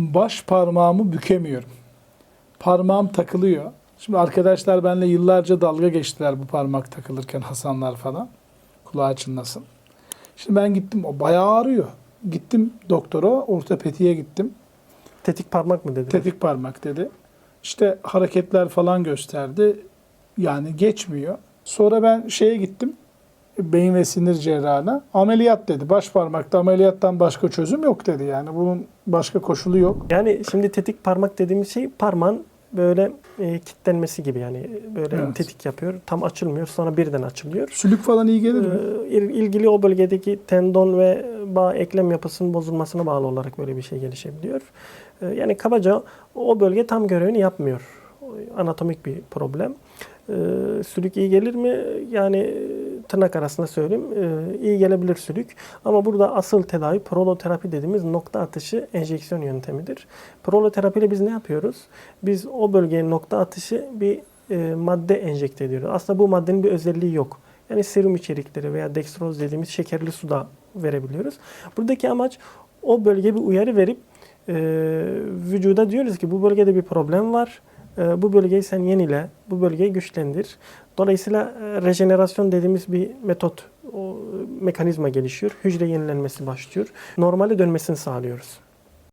baş parmağımı bükemiyorum. Parmağım takılıyor. Şimdi arkadaşlar benimle yıllarca dalga geçtiler bu parmak takılırken Hasanlar falan. Kulağı çınlasın. Şimdi ben gittim o bayağı ağrıyor. Gittim doktora ortopediye gittim. Tetik parmak mı dedi? Tetik parmak dedi. İşte hareketler falan gösterdi. Yani geçmiyor. Sonra ben şeye gittim. Beyin ve sinir cerrahına. Ameliyat dedi. Baş parmakta ameliyattan başka çözüm yok dedi. Yani bunun başka koşulu yok. Yani şimdi tetik parmak dediğimiz şey parmağın böyle e, kilitlenmesi gibi yani böyle Evet. tetik yapıyor. Tam açılmıyor sonra birden açılıyor. Sülük falan iyi gelir mi? Ee, il- ilgili o bölgedeki tendon ve bağ eklem yapısının bozulmasına bağlı olarak böyle bir şey gelişebiliyor. Ee, Yani kabaca o bölge tam görevini yapmıyor. Anatomik bir problem. Ee, Sülük iyi gelir mi? Yani tırnak arasında söyleyeyim. e, iyi gelebilir sülük. Ama burada asıl tedavi proloterapi dediğimiz nokta atışı enjeksiyon yöntemidir. Proloterapiyle biz ne yapıyoruz? Biz o bölgeye nokta atışı bir e, madde enjekte ediyoruz. Aslında bu maddenin bir özelliği yok. Yani serum içerikleri veya dextroz dediğimiz şekerli suda verebiliyoruz. Buradaki amaç o bölgeye bir uyarı verip e, vücuda diyoruz ki bu bölgede bir problem var. E, bu bölgeyi sen yenile, bu bölgeyi güçlendir. Dolayısıyla e, rejenerasyon dediğimiz bir metot, o e, mekanizma gelişiyor. Hücre yenilenmesi başlıyor. Normale dönmesini sağlıyoruz.